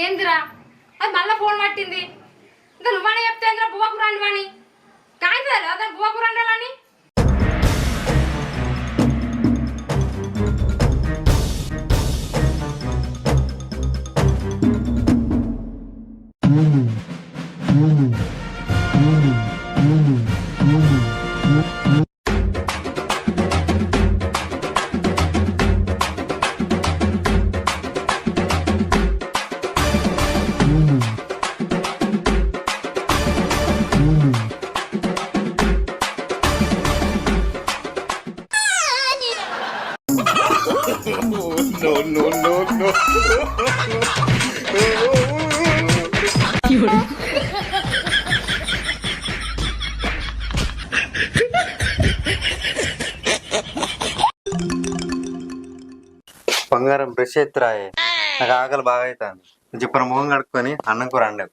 ఏందిరా? అది మళ్ళీ ఫోన్ పట్టింది. ఇంకా నువ్వనే చెప్తే ఇందులో బువ్వకు రండి అని కాదు అదే బువ్వకు రండాలని బంగారం బ్రష్ ఎత్తురాయే నాకు ఆకలి బాగా అవుతుంది. చెప్పిన మొహం కడుక్కొని అన్నం కూర అండవు